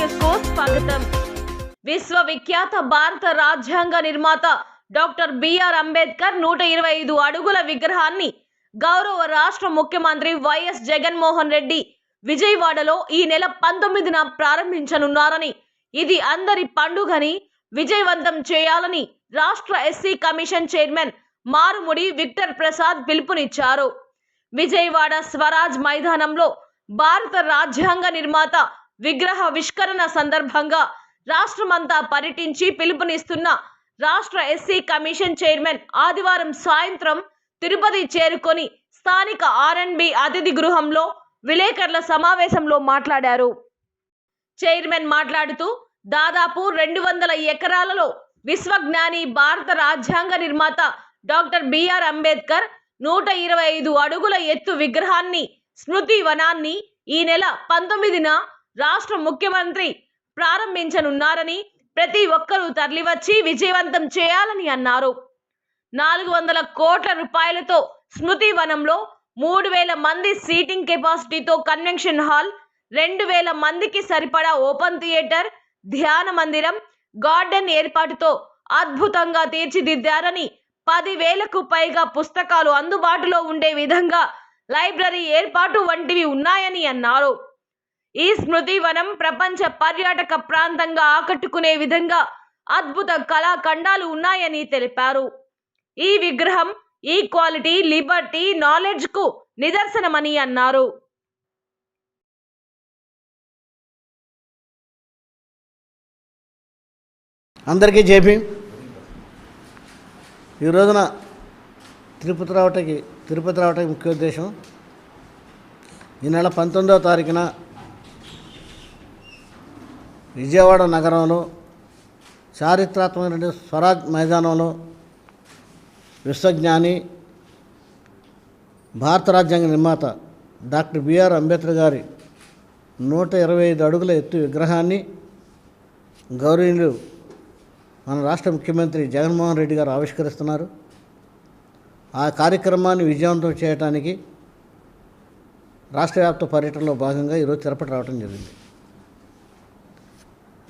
న్యూస్కు స్వాగతం. విశ్వవిఖ్యాత భారత రాజ్యాంగ నిర్మాత డాక్టర్ బిఆర్ అంబేద్కర్ నూట ఇరవై ఐదు అడుగుల విగ్రహాన్ని గౌరవ రాష్ట్ర ముఖ్యమంత్రి వైఎస్ జగన్మోహన్ రెడ్డి విజయవాడలో ఈ నెల పంతొమ్మిదిన ప్రారంభించనున్నారని ఇది అందరి పండుగని విజయవంతం చేయాలని రాష్ట్ర SC commission chairman Marumudi Victor Prasad పిలుపునిచ్చారు. విజయవాడ స్వరాజ్ మైదానంలో భారత రాజ్యాంగ నిర్మాత విగ్రహ విష్కరణ సందర్భంగా రాష్ట్రమంతా పర్యటించి పిలుపునిస్తున్న రాష్ట్ర ఎస్సీ కమిషన్ చైర్మన్ ఆదివారం సాయంత్రం తిరుపతి చేరుకొని స్థానిక ఆర్ఎండ్బి అతిథి గృహంలో విలేకరుల సమావేశంలో మాట్లాడారు. చైర్మన్ మాట్లాడుతూ దాదాపు రెండు వందల ఎకరాలలో విశ్వజ్ఞాని భారత రాజ్యాంగ నిర్మాత డాక్టర్ బిఆర్ అంబేద్కర్ నూట ఇరవై ఐదు అడుగుల ఎత్తు విగ్రహాన్ని స్మృతి వనాన్ని ఈ నెల పంతొమ్మిదిన రాష్ట్ర ముఖ్యమంత్రి ప్రారంభించనున్నారని ప్రతి ఒక్కరూ తరలివచ్చి విజయవంతం చేయాలని అన్నారు. నాలుగు వందల కోట్ల రూపాయలతో స్మృతి వనంలో మూడు వేల మంది సీటింగ్ కెపాసిటీతో కన్వెన్షన్ హాల్ రెండు వేల మందికి సరిపడా ఓపెన్ థియేటర్ ధ్యాన మందిరం గార్డెన్ ఏర్పాటుతో అద్భుతంగా తీర్చిదిద్దారని పదివేలకు పైగా పుస్తకాలు అందుబాటులో ఉండే విధంగా లైబ్రరీ ఏర్పాటు వంటివి ఉన్నాయని అన్నారు. ఈ స్మృతి వనం ప్రపంచ పర్యాటక ప్రాంతంగా ఆకట్టుకునే విధంగా అద్భుత కళాఖండాలు ఉన్నాయని తెలిపారు. ఈ విగ్రహం ఈక్వాలిటీ లిబర్టీ నాలెడ్జ్కు నిదర్శనమని అన్నారు. అందరికీ జేపీ ఈ రోజున తిరుపతి రావటకి తిరుపతి రావటకి ముఖ్య ఉద్దేశం ఈ నెల పంతొమ్మిదవ తారీఖున విజయవాడ నగరంలో చారిత్రాత్మకమైన స్వరాజ్ మైదానంలో విశ్వజ్ఞాని భారత రాజ్యాంగ నిర్మాత డాక్టర్ బిఆర్ అంబేద్కర్ గారి నూట ఇరవై ఐదు అడుగుల ఎత్తు విగ్రహాన్ని గౌరవీయులు మన రాష్ట్ర ముఖ్యమంత్రి జగన్మోహన్ రెడ్డి గారు ఆవిష్కరిస్తున్నారు. ఆ కార్యక్రమాన్ని విజయవంతం చేయడానికి రాష్ట్ర వ్యాప్త పర్యటనలో భాగంగా ఈరోజు తిరుపతి రావడం జరిగింది.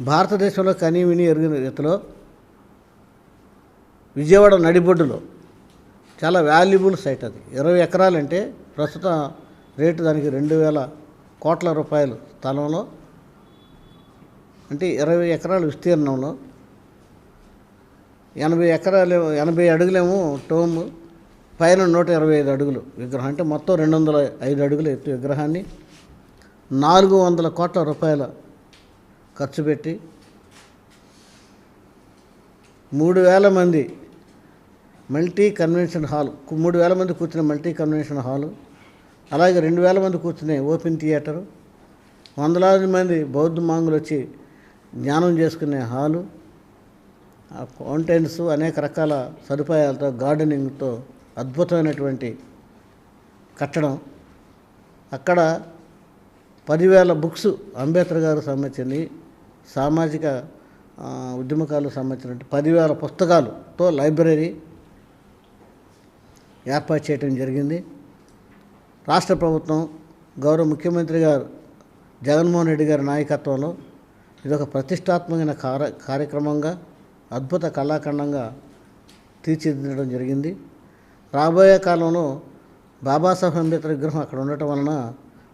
భారతదేశంలో కనీ విని ఎరిగిన రీతిలో విజయవాడ నడిబొడ్డులో చాలా వాల్యుబుల్ సైట్ అది. ఇరవై ఎకరాలంటే ప్రస్తుతం రేటు దానికి రెండు వేల కోట్ల రూపాయలు స్థలంలో. అంటే ఇరవై ఎకరాల విస్తీర్ణంలో. ఎనభై ఎకరాలు ఎనభై అడుగులేమో టోమ్ పైన నూట ఇరవై ఐదు అడుగులు విగ్రహం. అంటే మొత్తం రెండు వందల ఐదు అడుగుల ఎత్తు విగ్రహాన్ని. నాలుగు వందల కోట్ల రూపాయల ఖర్చు పెట్టి మూడు వేల మంది మల్టీ కన్వెన్షన్ హాల్ మూడు వేల మంది కూర్చునే మల్టీ కన్వెన్షన్ హాలు అలాగే రెండు వేల మంది కూర్చునే ఓపెన్ థియేటరు వందలాది మంది బౌద్ధ మాంగులు వచ్చి జ్ఞానం చేసుకునే హాలు ఆ ఫౌంటైన్స్ అనేక రకాల సదుపాయాలతో గార్డెనింగ్తో అద్భుతమైనటువంటి కట్టడం. అక్కడ పదివేల బుక్స్ అంబేద్కర్ గారు సంబంధించింది. సామాజిక ఆ, ఉద్యమకాలకు పదివేల పుస్తకాలతో లైబ్రరీ ఏర్పాటు చేయడం జరిగింది. రాష్ట్ర ప్రభుత్వం గౌరవ ముఖ్యమంత్రి గారు జగన్మోహన్ రెడ్డి గారి నాయకత్వంలో ఇదొక ప్రతిష్టాత్మకమైన కార్య కార్యక్రమంగా అద్భుత కళాఖండంగా తీర్చిదిద్దడం జరిగింది. రాబోయే కాలంలో బాబాసాహెబ్ అంబేద్కర్ విగ్రహం అక్కడ ఉండటం వలన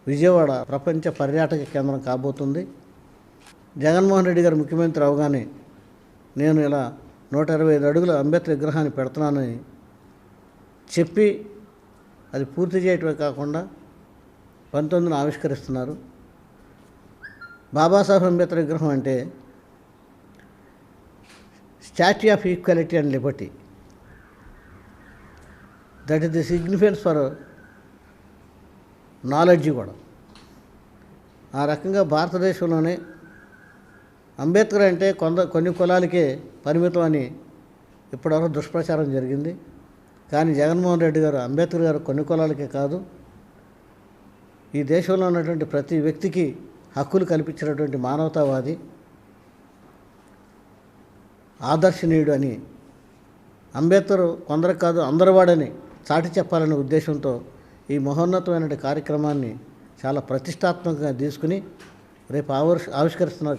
విజయవాడ ప్రపంచ పర్యాటక కేంద్రం కాబోతుంది. జగన్మోహన్ రెడ్డి గారు ముఖ్యమంత్రి అవగానే నేను ఇలా నూట ఇరవై ఐదు అడుగుల అంబేద్కర్ విగ్రహాన్ని పెడుతున్నానని చెప్పి అది పూర్తి చేయటమే కాకుండా పంతొమ్మిదిన ఆవిష్కరిస్తున్నారు. బాబాసాహెబ్ అంబేద్కర్ విగ్రహం అంటే statue of equality and liberty. That is the significance for knowledge కూడా. ఆ రకంగా భారతదేశంలోనే అంబేద్కర్ అంటే కొంద కొన్ని కులాలకే పరిమితం అని ఇప్పటివరకు దుష్ప్రచారం జరిగింది. కానీ జగన్మోహన్ రెడ్డి గారు అంబేద్కర్ గారు కొన్ని కులాలకే కాదు. ఈ దేశంలో ఉన్నటువంటి ప్రతి వ్యక్తికి హక్కులు కల్పించినటువంటి మానవతావాది ఆదర్శనీయుడు అని అంబేద్కర్ కొందరికి కాదు అందరి వాడని చాటి చెప్పాలనే ఉద్దేశంతో ఈ మహోన్నతమైన కార్యక్రమాన్ని చాలా ప్రతిష్టాత్మకంగా తీసుకుని రేపు ఆవిష్ ఆవిష్కరిస్తున్నారు